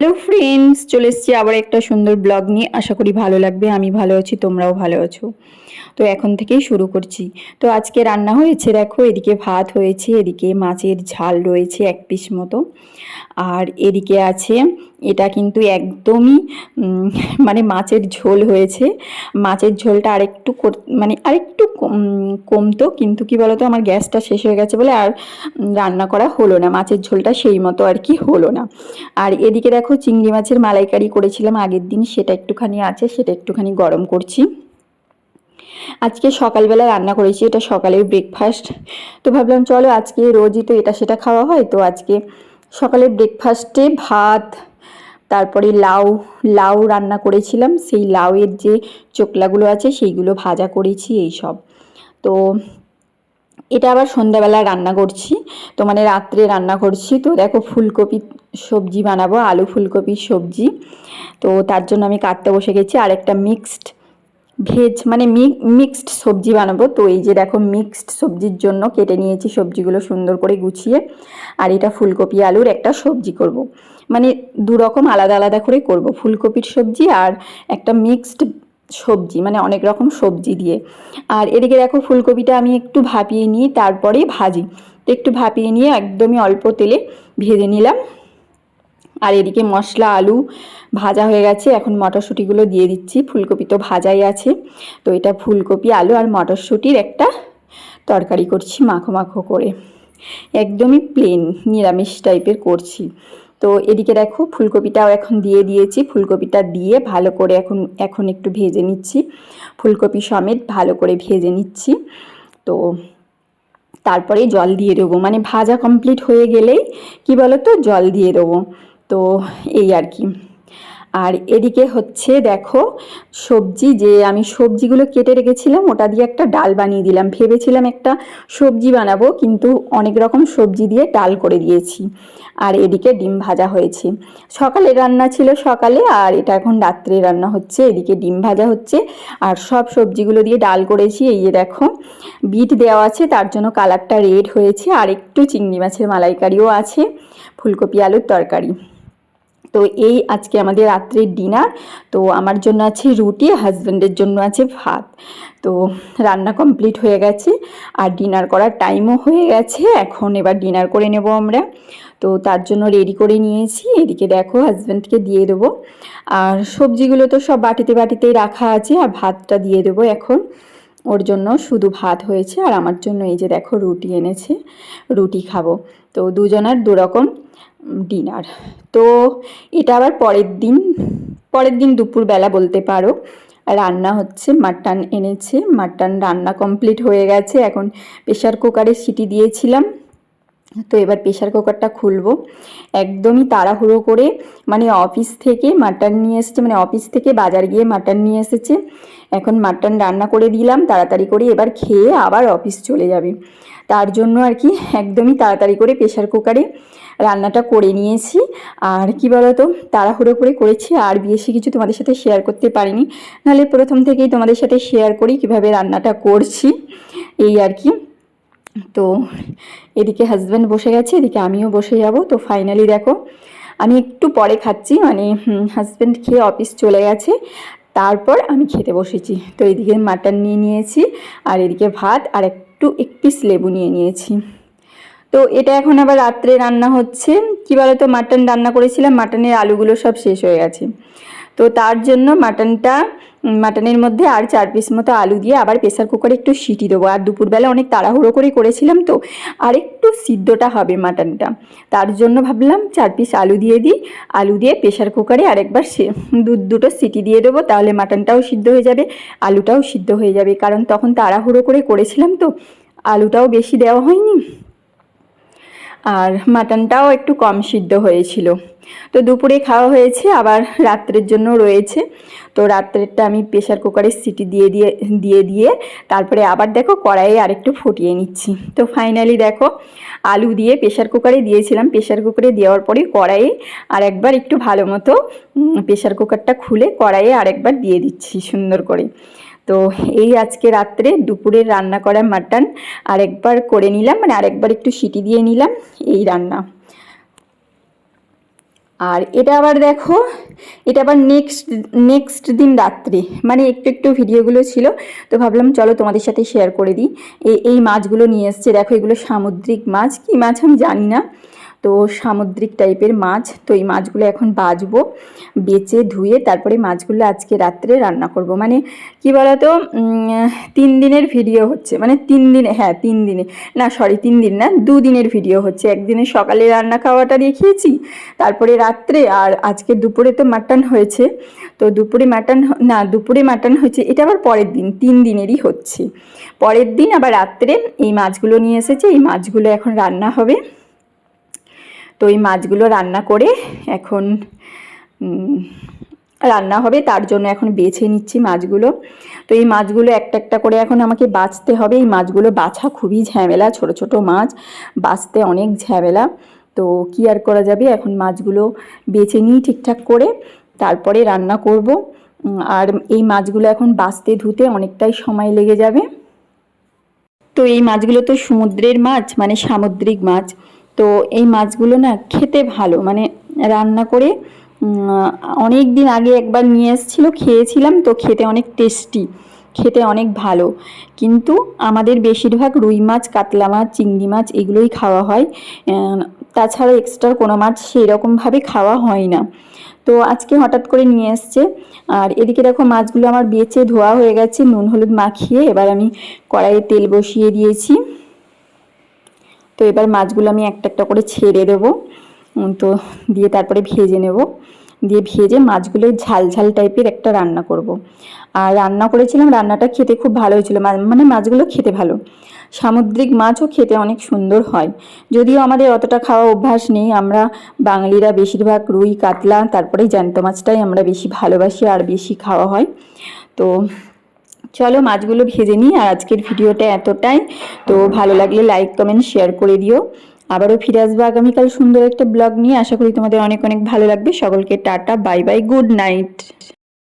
Hello friends চলে এসছি আবার একটা সুন্দর ব্লগ নিয়ে। আশা করি ভালো লাগবে, আমি ভালো আছি, তোমরাও ভালো আছো। তো এখন থেকেই শুরু করছি। তো আজকে রান্না হয়েছে, দেখো, এদিকে ভাত হয়েছে, এদিকে মাছের ঝাল রয়েছে এক পিস মতো। আর এদিকে আছে, এটা কিন্তু একদমই মানে মাছের ঝোল হয়েছে। মাছের ঝোলটা আরেকটু কর- মানে আরেকটু কম- কমতো, কিন্তু কি বলতো, আমার গ্যাসটা শেষ হয়ে গেছে বলে আর রান্না করা হলো না। মাছের ঝোলটা সেই মতো আর কি হলো না। আর এদিকে দেখো, চিংড়ি মাছের মালাইকারি করেছিলাম আগের দিন, সেটা একটুখানি আছে, সেটা একটুখানি গরম করছি। আজকে সকালবেলা রান্না করেছি, এটা সকালের ব্রেকফাস্ট তো ভাবলাম, চলো আজকে রোজই তো এটা সেটা খাওয়া হয়, তো আজকে সকালের ব্রেকফাস্টে ভাত, তারপরে লাউ লাউ রান্না করেছিলাম। সেই লাউয়ের যে চোকলাগুলো আছে, সেইগুলো ভাজা করেছি, এই সব। তো এটা আবার সন্ধ্যাবেলা রান্না করছি, তো মানে রাত্রে রান্না করছি। তো দেখো ফুলকপি সবজি বানাবো, আলু ফুলকপির সবজি। তো তার জন্য আমি কাটতে বসে গেছি আর একটা মিক্সড ভেজ মানে মিক্সড সবজি বানাবো। তো এই যে দেখো মিক্সড সবজির জন্য কেটে নিয়েছি সবজিগুলো সুন্দর করে গুছিয়ে। আর এটা ফুলকপি আলুর একটা সবজি করব। মানে দু রকম আলাদা আলাদা করে করব, ফুলকপির সবজি আর একটা মিক্সড সবজি মানে অনেক রকম সবজি দিয়ে। আর এদিকে দেখো ফুলকপিটা আমি একটু ভাপিয়ে নিই তারপরে ভাজি। তো একটু ভাপিয়ে নিয়ে একদমই অল্প তেলে ভেজে নিলাম। আর এদিকে মশলা, আলু ভাজা হয়ে গেছে। এখন মটরশুঁটিগুলো দিয়ে দিচ্ছি। ফুলকপি তো ভাজাই আছে। তো এটা ফুলকপি, আলু আর মটরশুঁটির একটা তরকারি করছি মাখো মাখো করে। একদমই প্লেন নিরামিষ টাইপের করছি। তো এদিকে দেখো, ফুলকপিটাও এখন দিয়ে দিয়েছি। ফুলকপিটা দিয়ে ভালো করে এখন এখন একটু ভেজে নিচ্ছি। ফুলকপি সমেত ভালো করে ভেজে নিচ্ছি। তো তারপরে জল দিয়ে দেবো। মানে ভাজা কমপ্লিট হয়ে গেলেই কি বলো তো জল দিয়ে দেবো। তো এই আর কি। আর এদিকে হচ্ছে দেখো, সবজি যে আমি সবজিগুলো কেটে রেখেছিলাম, ওটা দিয়ে একটা ডাল বানিয়ে দিলাম। ভেবেছিলাম একটা সবজি বানাবো, কিন্তু অনেক রকম সবজি দিয়ে ডাল করে দিয়েছি। আর এদিকে ডিম ভাজা হয়েছে। সকালে রান্না ছিল সকালে, আর এটা এখন রাত্রে রান্না হচ্ছে। এদিকে ডিম ভাজা হচ্ছে, আর সব সবজিগুলো দিয়ে ডাল করেছি। এই যে দেখো, বিট দেওয়া আছে, তার জন্য কালারটা রেড হয়েছে, আর একটু চিংড়ি মাছের মালাইকারিও আছে, ফুলকপি, আলুর তরকারি। তো এই আজকে আমাদের রাত্রের ডিনার। তো আমার জন্য আছে রুটি হাজব্যান্ডের জন্য আছে ভাত। তো রান্না কমপ্লিট হয়ে গেছে আর ডিনার করার টাইমও হয়ে গেছে। এখন এবার ডিনার করে নেব আমরা। তো তার জন্য রেডি করে নিয়েছি। এদিকে দেখো হাজব্যান্ডকে দিয়ে দেবো। আর সবজিগুলো তো সব বাটিতে বাটিতেই রাখা আছে আর ভাতটা দিয়ে দেবো এখন। ওর জন্য শুধু ভাত হয়েছে আর আমার জন্য এই যে দেখো রুটি এনেছে। রুটি খাব। তো দুজনার দুরকম। ডিনার। তো এটা আবার পরের দিন পরের দিন দুপুরবেলা বলতে পারো। রান্না হচ্ছে, মাটন এনেছে, মাটন রান্না কমপ্লিট হয়ে গেছে। এখন প্রেশার কুকারে সিটি দিয়েছিলাম। তো এবার প্রেশার কুকারটা খুলবো। একদমই তাড়াহুড়ো করে মানে অফিস থেকে মাটন নিয়ে এসেছে মানে অফিস থেকে বাজার গিয়ে মাটন নিয়ে এসেছে। এখন মাটন রান্না করে দিলাম, তাড়াতাড়ি করে এবার খেয়ে আবার অফিস চলে যাবে। তার জন্য আর কি একদমই তাড়াতাড়ি করে প্রেশার কুকারে রান্নাটা করে নিয়েছি। আর কি বলতো, তাড়াহুড়ো করে করেছি, আর বেশি কিছু তোমাদের সাথে শেয়ার করতে পারিনি। নাহলে প্রথম থেকেই তোমাদের সাথে শেয়ার করি কীভাবে রান্নাটা করছি। এই আর কি। তো এদিকে হাজব্যান্ড বসে গেছে, এদিকে আমিও বসে যাব। তো ফাইনালি দেখো, আমি একটু পরে খাচ্ছি মানে হাজব্যান্ড খেয়ে অফিস চলে গেছে। তারপর আমি খেতে বসেছি। তো এদিকে মাটন নিয়ে নিয়েছি, আর এদিকে ভাত, আর একটু, এক পিস লেবু নিয়ে নিয়েছি। তো এটা এখন আবার রাত্রে রান্না হচ্ছে। কী বলতো মাটন রান্না করেছিলাম মাটনের আলুগুলো সব শেষ হয়ে গেছে। তো তার জন্য মাটনটা মাটনের মধ্যে আর চার পিস মতো আলু দিয়ে আবার প্রেসার কুকারে একটু সিটি দেবো। আর দুপুরবেলা অনেক তাড়াহুড়ো করে করেছিলাম তো, আর একটু সিদ্ধটা হবে মাটনটা। তার জন্য ভাবলাম চার পিস আলু দিয়ে দিই। আলু দিয়ে প্রেসার কুকারে আরেকবার সে, দু, দুটো সিটি দিয়ে দেবো, তাহলে মাটনটাও সিদ্ধ হয়ে যাবে, আলুটাও সিদ্ধ হয়ে যাবে। কারণ তখন তাড়াহুড়ো করে করেছিলাম তো, আলুটাও বেশি দেওয়া হয়নি। আর মাটনটাও একটু কম সিদ্ধ হয়েছিল। তো দুপুরে খাওয়া হয়েছে, আবার রাত্রের জন্য রয়েছে। তো রাত্রেরটা আমি প্রেশার কুকারে সিটি দিয়ে দিয়ে দিয়ে দিয়ে, তারপরে আবার দেখো কড়াইয়ে আরেকটু ফুটিয়ে নিচ্ছি। তো ফাইনালি দেখো আলু দিয়ে প্রেশার কুকারে দিয়েছিলাম। প্রেশার কুকারে দেওয়ার পরে কড়াইয়ে আর একবার একটু ভালো মতো প্রেশার কুকারটা খুলে কড়াইয়ে আরেকবার দিয়ে দিচ্ছি সুন্দর করে। তো এই আজকে রাত্রে দুপুরের রান্না করা মাটন আরেকবার করে নিলাম মানে আরেকবার একটু সিটি দিয়ে নিলাম এই রান্না। আর এটা আবার দেখো, এটা আবার নেক্সট নেক্সট দিন রাত্রে মানে একটু একটু ভিডিওগুলো ছিল, তো ভাবলাম চলো তোমাদের সাথে শেয়ার করে দিই। এই মাছগুলো নিয়ে এসছে, দেখো এগুলো সামুদ্রিক মাছ, কি মাছ আমি জানি না। তো সামুদ্রিক টাইপের মাছ। তো এই মাছগুলো এখন বাজবো, বেচে ধুয়ে তারপরে মাছগুলো আজকে রাত্রে রান্না করব। মানে কি বলতো তিন দিনের ভিডিও হচ্ছে। মানে তিন দিনে হ্যাঁ তিন দিনে। না সরি তিন দিন না দুদিনের ভিডিও হচ্ছে। একদিনে সকালে রান্না খাওয়াটা দেখিয়েছি, তারপরে রাত্রে আর আজকে দুপুরে তো মাটন হয়েছে। তো দুপুরে মাটন না, দুপুরে মাটন হয়েছে, এটা আবার পরের দিন, তিন দিনেরই হচ্ছে। পরের দিন আবার রাত্রে এই মাছগুলো নিয়ে এসেছে, এই মাছগুলো এখন রান্না হবে। তো এই মাছগুলো রান্না করে এখন রান্না হবে, তার জন্য এখন বেছে নিচ্ছি মাছগুলো। তো এই মাছগুলো একটা একটা করে এখন আমাকে বাছতে হবে। এই মাছগুলো বাছা খুবই ঝামেলা, ছোট ছোট মাছ, বাছতে অনেক ঝামেলা। তো কি আর করা যাবে? এখন মাছগুলো বেছে নিই ঠিকঠাক করে, তারপরে রান্না করব। আর এই মাছগুলো এখন বাছতে ধুতে অনেকটাই সময় লেগে যাবে। তো এই মাছগুলো তো সমুদ্রের মাছ মানে সামুদ্রিক মাছ। তো এই মাছগুলো না খেতে ভালো। মানে রান্না করে অনেক দিন আগে একবার নিয়ে এসেছিল, খেয়েছিলাম তো খেতে অনেক টেস্টি খেতে অনেক ভালো। কিন্তু আমাদের বেশিরভাগ রুই মাছ, কাতলা মাছ, চিংড়ি মাছ এগুলোই খাওয়া হয়। তাছাড়া এক্সট্রা কোনো মাছ সেই রকমভাবে খাওয়া হয় না। তো আজকে হঠাৎ করে নিয়ে এসছে। আর এদিকে দেখো মাছগুলো আমার বেচে ধোয়া হয়ে গেছে, নুন হলুদ মাখিয়ে এবার আমি কড়াইয়ে তেল বসিয়ে দিয়েছি। তো এবার মাছগুলো আমি একটা একটা করে ছেড়ে দেবো। তো দিয়ে তারপরে ভেজে নেব। দিয়ে ভেজে মাছগুলো ঝাল ঝাল টাইপের একটা রান্না করব। আর রান্না করেছিলাম, রান্নাটা খেতে খুব ভালো হয়েছিল। মানে মাছগুলো খেতে ভালো। সামুদ্রিক মাছও খেতে অনেক সুন্দর হয়। যদিও আমাদের অতটা খাওয়া অভ্যাস নেই। আমরা বাঙালিরা বেশিরভাগ রুই, কাতলা, তারপরে জ্যান্ত মাছটাই আমরা বেশি ভালোবাসি আর বেশি খাওয়া হয়। তো চলো মাছগুলো ভেজে নিই আর আজকের ভিডিওটা এতটাই। তো ভালো লাগলে লাইক কমেন্ট শেয়ার করে দিও। আবারও ফিরে আসব আগামীকাল সুন্দর একটা ব্লগ নিয়ে। আশা করি তোমাদের অনেক অনেক ভালো লাগবে। সকলকে tata bye bye good night